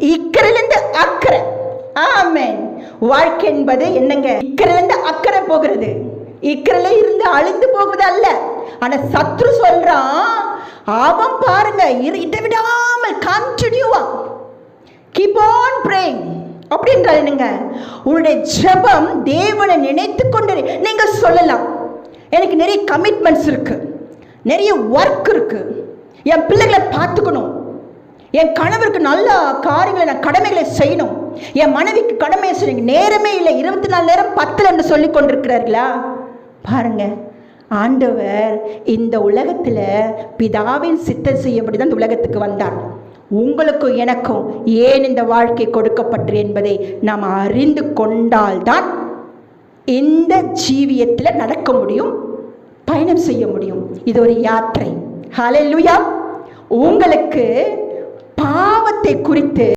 இக்கரையிலேருந்து அக்கறை ஆமேன். வாழ்க்கை என்பது என்னங்க? இக்கரையிலேருந்து அக்கறை போகிறது. இக்கரையில இருந்து அழிந்து போகுது அல்ல. ஆனா சத்ரு சொல்றான் அவன் பாருங்க இதை விடாமல் கண்டினியூவா கீப் ஆன் praying. அப்படின்றால் என்னங்க? உன்னுடைய ஜபம் தேவனை நினைத்து கொண்டு நீங்க சொல்லலாம். எனக்கு நிறைய கமிட்மெண்ட்ஸ் இருக்கு. நிறைய ஒர்க் இருக்கு. என் பிள்ளைகளை பார்த்துக்கணும். என் கணவருக்கு நல்ல காரியங்களை நான் கடமைகளை செய்யணும். என் மனைவிக்கு கடமையை செய்யணும். நேரமே இல்லை. இருபத்தி நாலு நேரம் பத்தில் என்று சொல்லி கொண்டிருக்கிறார்களா? பாருங்க. ஆண்டவர் இந்த உலகத்தில் பிதாவின் சித்தம் செய்யப்படி தான் இந்த உலகத்துக்கு வந்தார். உங்களுக்கும் எனக்கும் ஏன் இந்த வாழ்க்கை கொடுக்கப்பட்டது என்பதை நாம் அறிந்து கொண்டால்தான் இந்த ஜீவியத்தில் நடக்க முடியும் பயணம் செய்ய முடியும். இது ஒரு யாத்திரை. ஹலெல்லுயா உங்களுக்கு பாவத்தை குறித்து